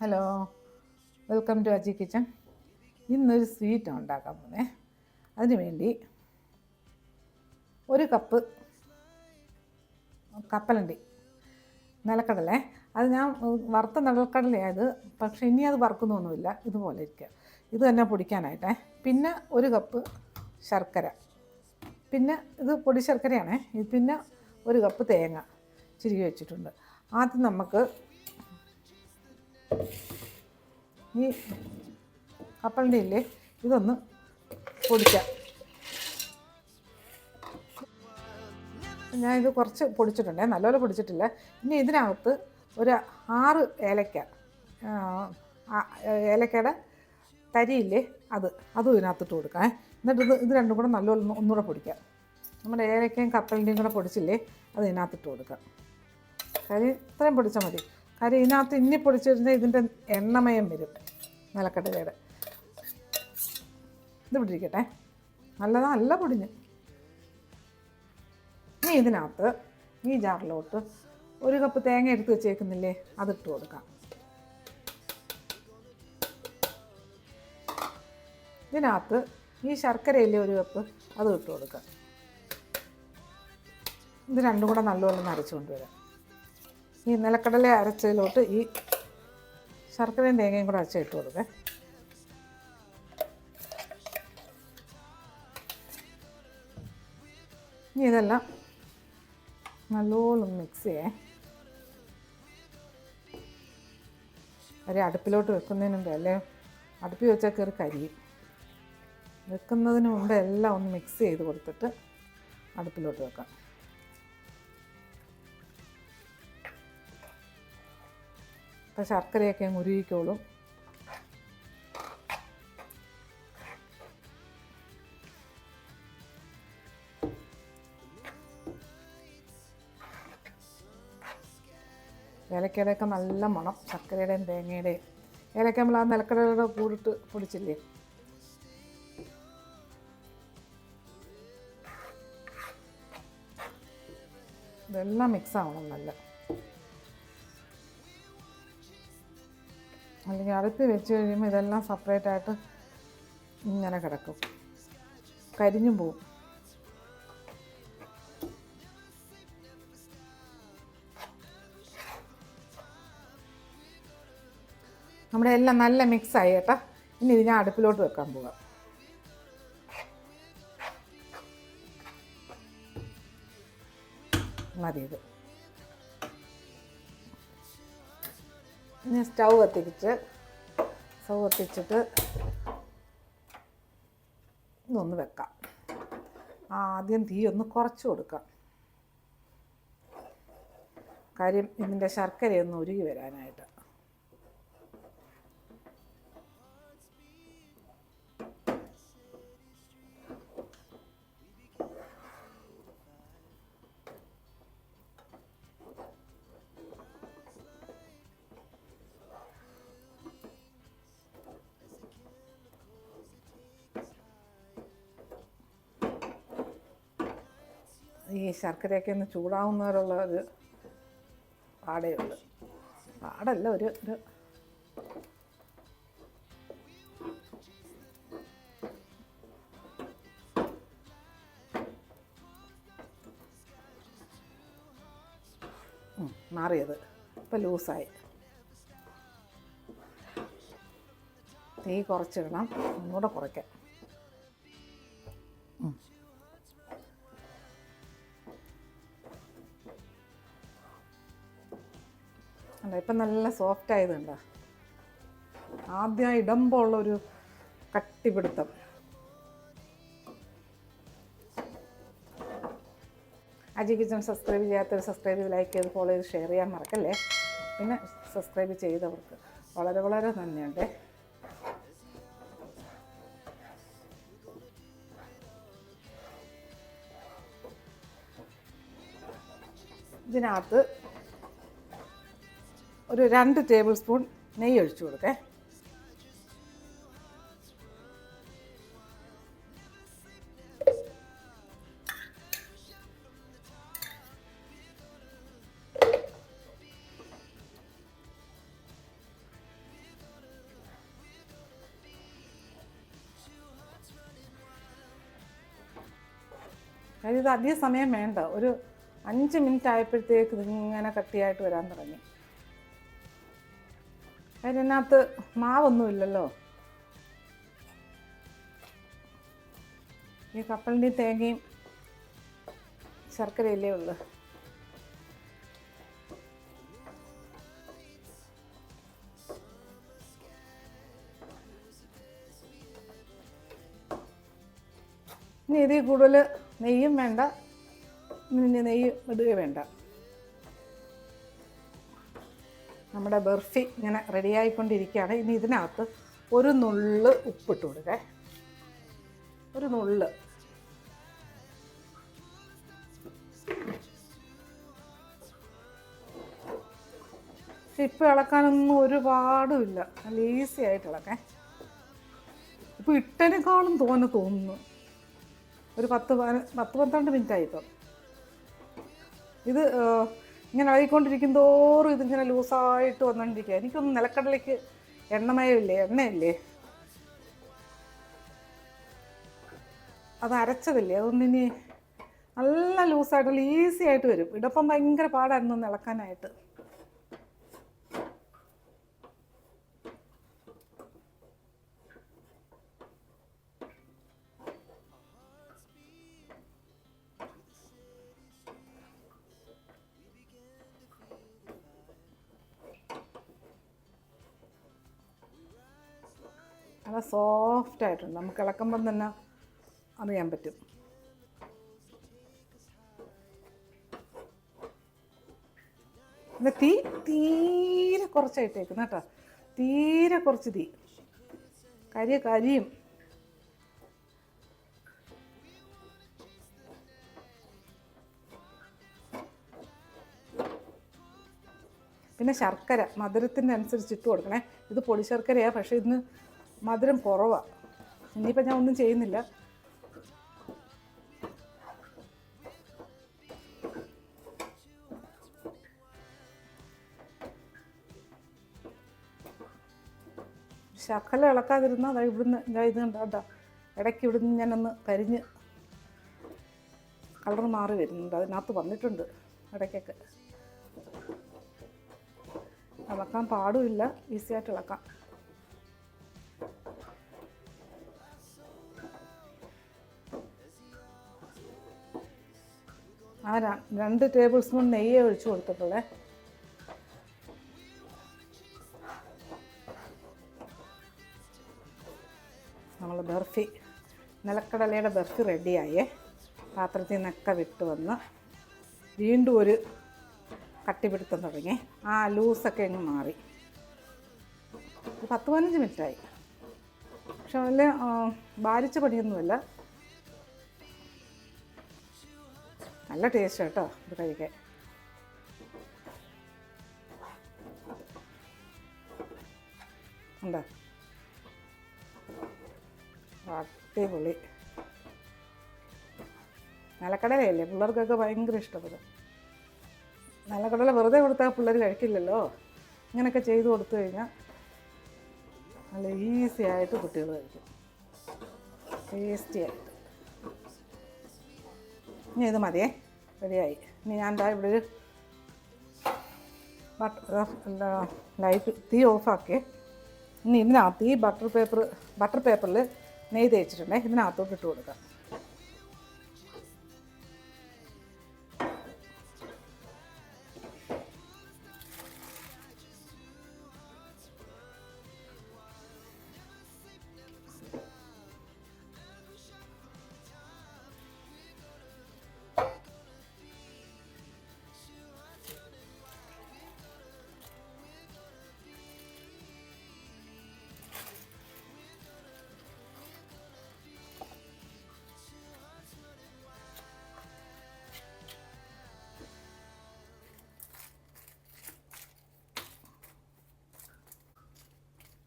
Hello welcome to Aji kitchen ഇന്നൊരു sweet ഉണ്ടാക്കാൻ പോകുന്നേ. അതിനുവേണ്ടി ഒരു കപ്പ് കപ്പലണ്ടി. നിലക്കടല. അത് ഞാൻ വറുത്ത നിലക്കടലയായത്. പക്ഷേ ഇനി അത് വറുക്കുന്നൊന്നുമില്ല. ഇതുപോലെ ഇരിക്കുക. ഇത് തന്നെ പൊടിക്കാനായിട്ടേ. പിന്നെ ഒരു കപ്പ് ശർക്കര. പിന്നെ ഇത് പൊടി ശർക്കരയാണേ. പിന്നെ ഒരു കപ്പ് തേങ്ങ. ചുരുക്കി വെച്ചിട്ടുണ്ട്. ആദ്യം നമുക്ക് ഈ കപ്പലിന്റെ ഇല്ലേ ഇതൊന്ന് പൊടിക്കാം. ഞാൻ ഇത് കുറച്ച് പൊടിച്ചിട്ടുണ്ട്. നല്ലപോലെ പൊടിച്ചിട്ടില്ല. ഇനി ഇതിനകത്ത് ഒരു ആറ് ഏലക്ക ഏലക്കയുടെ തരിയില്ലേ അത് അതും ഇതിനകത്തിട്ട് കൊടുക്കാം. എന്നിട്ട് ഇത് ഇത് രണ്ടും കൂടെ നല്ലപോലെ ഒന്ന് ഒന്നുകൂടെ പൊടിക്കാം. നമ്മുടെ ഏലക്കയും കപ്പലിന്റെയും കൂടെ പൊടിച്ചില്ലേ അത് ഇതിനകത്തിട്ട് കൊടുക്കാം. കാര്യം ഇത്രയും പൊടിച്ചാൽ മതി. കാര്യം ഇതിനകത്ത് ഇനി പൊടിച്ചിരുന്ന ഇതിന്റെ എണ്ണമയം വരും. നിലക്കടലയുടെ ഇത് പിടിക്കട്ടെ നല്ലതാ നല്ല പൊടിഞ്ഞ്. ഇനി ഇതിനകത്ത് ഈ ജാറിലോട്ട് ഒരു കപ്പ് തേങ്ങ എടുത്ത് വെച്ചേക്കുന്നില്ലേ? അതിട്ട് കൊടുക്കാം. ഇതിനകത്ത് ഈ ശർക്കരയില്ലേ ഒരു കപ്പ് അത് ഇട്ട് കൊടുക്കാം. ഇത് രണ്ടും കൂടെ നല്ലപോലെ ഒന്ന് വരാം. ഈ നിലക്കടല അരച്ചതിലോട്ട് ഈ ശർക്കരയും തേങ്ങയും കൂടെ അരച്ച് ഇട്ട് കൊടുക്കേ. ഇനി ഇതെല്ലാം നല്ലോണം മിക്സ് ചെയ്യേ. ഒരു അടുപ്പിലോട്ട് വെക്കുന്നതിന് മുമ്പ് അല്ലേ? അടുപ്പിൽ വെച്ചാൽ കയറി കരിയും വെക്കുന്നതിന് മുമ്പ് എല്ലാം ഒന്ന് മിക്സ് ചെയ്ത് കൊടുത്തിട്ട് അടുപ്പിലോട്ട് വെക്കാം. അപ്പോൾ ശർക്കരയൊക്കെ അങ്ങ് ഉരുവിക്കോളും. ഏലക്കയുടെയൊക്കെ നല്ല മണം ശർക്കരയുടെയും തേങ്ങയുടെയും. ഏലക്ക നമ്മൾ ആ നിലക്കടയുടെ കൂടിട്ട് പൊടിച്ചില്ലേ? ഇതെല്ലാം മിക്സ് ആവണം നല്ല. അല്ലെങ്കിൽ അടുപ്പിൽ വെച്ച് കഴിയുമ്പോൾ ഇതെല്ലാം സെപ്പറേറ്റ് ആയിട്ട് ഇങ്ങനെ കിടക്കും. കരിഞ്ഞു പോവും. നമ്മുടെ എല്ലാം നല്ല മിക്സ് ആയി കേട്ടോ. ഇനി ഇത് ഞാൻ അടുപ്പിലോട്ട് വെക്കാൻ പോകാം മതി ഇത്. ഇനി സ്റ്റൗ കത്തിച്ച് സ്റ്റൗ കത്തിച്ചിട്ട് ഇതൊന്ന് വെക്കാം. ആദ്യം തീ ഒന്ന് കുറച്ച് കൊടുക്കാം. കാര്യം ഇതിന്റെ ശർക്കരയൊന്ന് ഉരുകി വരാനായിട്ട്. ഈ ശർക്കരയൊക്കെ ഒന്ന് ചൂടാവുന്നവരുള്ള ഒരു പാടേ ഉള്ളു പാടല്ല ഒരു ഒരു മാറിയത്. ഇപ്പം ലൂസായി. തീ കുറച്ചിടണം. ഒന്നുകൂടെ കുറയ്ക്കാം. അല്ല ഇപ്പം നല്ല സോഫ്റ്റ് ആയതുണ്ടോ ആദ്യം ഇടുമ്പോൾ ഉള്ളൊരു കട്ടിപിടുത്തം. അജി കിച്ചൺ സബ്സ്ക്രൈബ് ചെയ്യാത്തവർ സബ്സ്ക്രൈബ് ചെയ്ത് ലൈക്ക് ചെയ്ത് ഫോളോ ചെയ്ത് ഷെയർ ചെയ്യാൻ മറക്കല്ലേ? പിന്നെ സബ്സ്ക്രൈബ് ചെയ്തവർക്ക് വളരെ വളരെ നന്ദിയുണ്ട്. ഇതിനകത്ത് ഒരു രണ്ട് ടേബിൾ സ്പൂൺ നെയ്യ് ഒഴിച്ചു കൊടുക്കേ. അതായത് ഇത് അധിക സമയം വേണ്ട. ഒരു അഞ്ച് മിനിറ്റ് ആയപ്പോഴത്തേക്ക് ഇതിങ്ങനെ കട്ടിയായിട്ട് വരാൻ തുടങ്ങി. അതിനകത്ത് മാവൊന്നുമില്ലല്ലോ. ഈ കപ്പലിന്റെ തേങ്ങയും ശർക്കരയില്ലേ ഉള്ളു. ഇനി ഇതിൽ കൂടുതൽ നെയ്യും വേണ്ട. നെയ്യ് ഇടുക വേണ്ട. നമ്മുടെ ബർഫി ഇങ്ങനെ റെഡിയായിക്കൊണ്ടിരിക്കുകയാണ് ഇനി ഇതിനകത്ത് ഒരു നുള്ള് ഉപ്പിട്ട് കൊടുക്കേ. ഒരു നുള്ള്. ഇപ്പം ഇളക്കാനൊന്നും ഒരുപാടുമില്ല നല്ല ഈസി ആയിട്ട് ഇളക്കേ. ഇപ്പം ഇട്ടതിനേക്കാളും തോന്നെ തോന്നുന്നു. ഒരു പത്ത് പത്ത് പന്ത്രണ്ട് മിനിറ്റ് ആയിപ്പോൾ ഇത് ഇങ്ങനെ ഇളകിക്കൊണ്ടിരിക്കും തോറും ഇതിങ്ങനെ ലൂസായിട്ട് വന്നുകൊണ്ടിരിക്കുക എനിക്കൊന്ന് നിലക്കടലേക്ക് എണ്ണമയമില്ലേ? എണ്ണയില്ലേ? അത് അരച്ചതില്ലേ അതൊന്നും ഇനി നല്ല ലൂസായിട്ടുള്ള ഈസി ആയിട്ട് വരും. ഇടപ്പം ഭയങ്കര പാടായിരുന്നു ഒന്ന് ഇളക്കാനായിട്ട് നല്ല സോഫ്റ്റ് ആയിട്ടുണ്ട്. നമുക്ക് ഇളക്കുമ്പം തന്നെ അറിയാൻ പറ്റും. പിന്നെ തീ തീരെ കുറച്ചായിട്ടേക്കുന്നു കേട്ടോ. തീരെ കുറച്ച് തീ. കരിയ കരിയും. പിന്നെ ശർക്കര മധുരത്തിന്റെ അനുസരിച്ച് ഇട്ട് കൊടുക്കണേ. ഇത് പൊടി ശർക്കരയാണ് പക്ഷേ ഇതിന് മധുരം കുറവാണ് ഇനിയിപ്പോൾ ഞാൻ ഒന്നും ചെയ്യുന്നില്ല. ശക്കല ഇളക്കാതിരുന്നാൽ അതാ ഇവിടുന്ന് ഞാൻ ഇത് കണ്ടാ ഇടയ്ക്ക് ഇവിടുന്ന് ഞാനൊന്ന് കരിഞ്ഞ് കളർ മാറി വരുന്നുണ്ട്. അതിനകത്ത് വന്നിട്ടുണ്ട് ഇടയ്ക്കൊക്കെ. ഇളക്കാൻ പാടുമില്ല. ഈസിയായിട്ട് ഇളക്കാം. ആ രണ്ട് ടേബിൾ സ്പൂൺ നെയ്യ് ഒഴിച്ചു കൊടുത്തിട്ടുള്ളേ. നമ്മൾ ബർഫി നിലക്കടലയുടെ ബർഫി റെഡിയായേ. പാത്രത്തിൽ നിന്നൊക്കെ വിട്ട് വന്ന് വീണ്ടും ഒരു കട്ടിപിടുത്തം തുടങ്ങി. ആ ലൂസൊക്കെ അങ്ങ് മാറി. പത്ത് പതിനഞ്ച് മിനിറ്റായി. പക്ഷെ അതിൽ ബാരിച്ച പണിയൊന്നുമില്ല. നല്ല ടേസ്റ്റ് കേട്ടോ ഇത് കഴിക്കാൻ. ഉണ്ടോ അടിപൊളി. നിലക്കടലയല്ലേ? പിള്ളേർക്കൊക്കെ ഭയങ്കര ഇഷ്ടപ്പെടും. നിലക്കടല വെറുതെ കൊടുത്താൽ പിള്ളേർ കഴിക്കില്ലല്ലോ? ഇങ്ങനെയൊക്കെ ചെയ്ത് കൊടുത്തു കഴിഞ്ഞാൽ നല്ല ഈസി ആയിട്ട് കുട്ടികൾ കഴിക്കും. ടേസ്റ്റി ആയിട്ട്. ഇനി ഇത് മതിയേ? റെഡിയായി. ഇനി ഞാൻ എന്താ ഇവിടെ ഒരു എന്താ ലൈറ്റ് തീ ഓഫാക്കി ഇനി ഇതിനകത്ത് ഈ ബട്ടർ പേപ്പർ ബട്ടർ പേപ്പറിൽ നെയ്ത് തേച്ചിട്ടുണ്ടേ ഇതിനകത്തോട്ട് ഇട്ട് കൊടുക്കാം.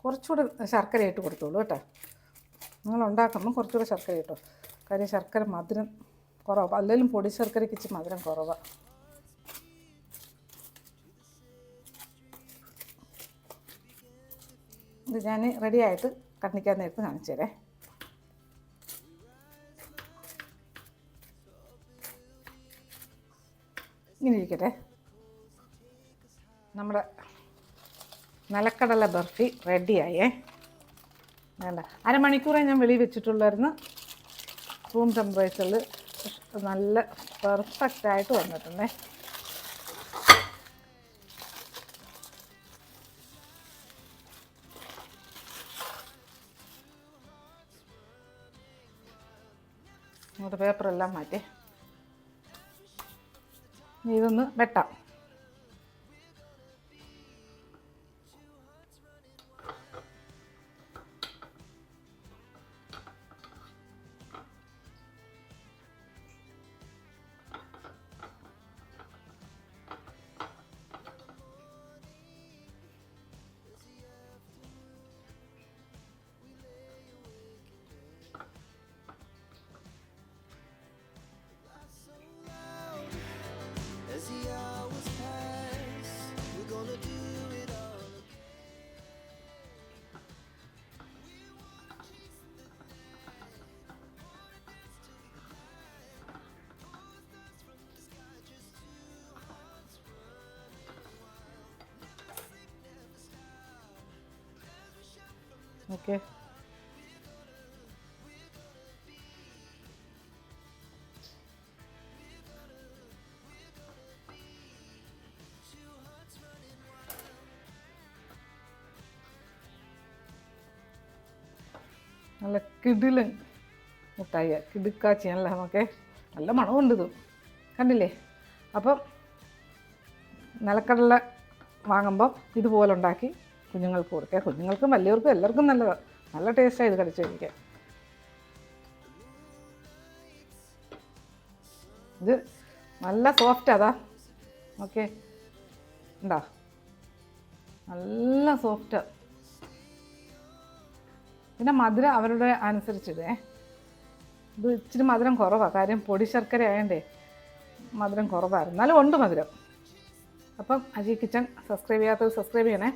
കുറച്ചുകൂടെ ശർക്കര ഇട്ട് കൊടുത്തോളൂ കേട്ടോ. നിങ്ങൾ ഉണ്ടാക്കുമ്പോൾ കുറച്ചുകൂടെ ശർക്കര ഇട്ടോ. കാര്യം ശർക്കര മധുരം കുറവാണ് അല്ലെങ്കിലും പൊടി ശർക്കരയ്ക്ക് ഇച്ചിരി മധുരം കുറവാണ് ഇത് ഞാൻ റെഡി ആയിട്ട് കണ്ണിക്കാൻ നേരത്ത് കാണിച്ചു തരേ. ഇങ്ങനെ ഇരിക്കട്ടെ. നമ്മുടെ നിലക്കടല ബർഫി റെഡിയായേ. വേണ്ട. അരമണിക്കൂറേ ഞാൻ വെളി വെച്ചിട്ടുള്ളായിരുന്നു. റൂം ടെമ്പറേച്ചറിൽ നല്ല പെർഫെക്റ്റ് ആയിട്ട് വന്നിട്ടുണ്ടേ. അങ്ങോട്ട് പേപ്പറെല്ലാം മാറ്റി. ഇതൊന്ന് വെട്ടാം. ഓക്കെ നല്ല കിടിലൻ മുട്ടായി കിടുക്കാച്ചിയല്ല നമുക്ക് നല്ല മണമുണ്ട് ഇത്. കണ്ടില്ലേ? അപ്പം നിലക്കടല വാങ്ങുമ്പോൾ ഇതുപോലെ ഉണ്ടാക്കി കുഞ്ഞുങ്ങൾക്ക് കൊടുക്കുക കുഞ്ഞുങ്ങൾക്കും വലിയവർക്കും എല്ലാവർക്കും നല്ലതാണ് നല്ല ടേസ്റ്റാണ് ഇത് കടിച്ചു കഴിക്കാൻ. ഇത് നല്ല സോഫ്റ്റ് അതാ. ഓക്കെ ഉണ്ടോ നല്ല സോഫ്റ്റ് പിന്നെ മധുരം അവരുടെ അനുസരിച്ചിടേ ഇത് ഇച്ചിരി മധുരം കുറവാണ് കാര്യം പൊടി ശർക്കര ആയണ്ടേ മധുരം കുറവായിരുന്നു എന്നാലും ഉണ്ട് മധുരം. അപ്പം അജി കിച്ചൺ സബ്സ്ക്രൈബ് ചെയ്യാത്തത് സബ്സ്ക്രൈബ് ചെയ്യണേ.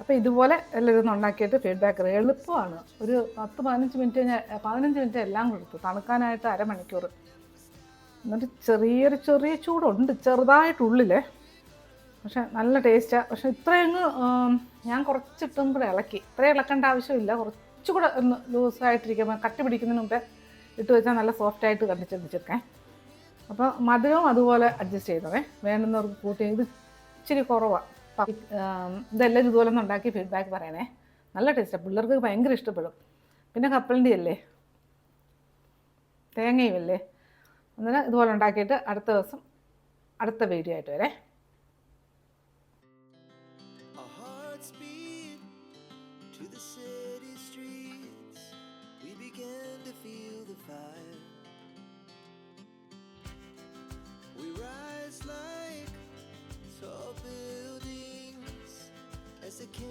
അപ്പോൾ ഇതുപോലെ എല്ലാവരും ഒന്ന് ഉണ്ടാക്കിയിട്ട് ഫീഡ്ബാക്ക് എളുപ്പമാണ്. ഒരു പത്ത് പതിനഞ്ച് മിനിറ്റ് ഞാൻ പതിനഞ്ച് മിനിറ്റ് എല്ലാം കൊടുത്തു. തണുക്കാനായിട്ട് അരമണിക്കൂർ. എന്നിട്ട് ചെറിയൊരു ചെറിയ ചൂടുണ്ട്. ചെറുതായിട്ടുള്ളിലേ. പക്ഷെ നല്ല ടേസ്റ്റാണ് പക്ഷെ ഇത്രയങ്ങ് ഞാൻ കുറച്ചിട്ടും കൂടെ ഇളക്കി. ഇത്രയും ഇളക്കേണ്ട ആവശ്യമില്ല. കുറച്ചുകൂടെ ഒന്ന് ലൂസായിട്ടിരിക്കുമ്പോൾ കട്ടി പിടിക്കുന്നതിന് മുമ്പേ ഇട്ട് വെച്ചാൽ നല്ല സോഫ്റ്റായിട്ട് വെച്ചിരിക്കേ അപ്പോൾ മധുരവും അതുപോലെ അഡ്ജസ്റ്റ് ചെയ്തവേ വേണ്ടുന്നവർക്ക് കൂട്ടി. ഇത് ഇച്ചിരി കുറവാണ് ഇതെല്ലാം ഇതുപോലെ ഉണ്ടാക്കി ഫീഡ്ബാക്ക് പറയണേ. നല്ല ടേസ്റ്റാണ് പിള്ളേർക്ക് ഭയങ്കര ഇഷ്ടപ്പെടും. പിന്നെ കപ്പലിന്റെ അല്ലേ തേങ്ങയും അല്ലേ അന്നേരം ഇതുപോലെ ഉണ്ടാക്കിയിട്ട് അടുത്ത ദിവസം അടുത്ത വീഡിയോ ആയിട്ട് വരെ. We like Mexican.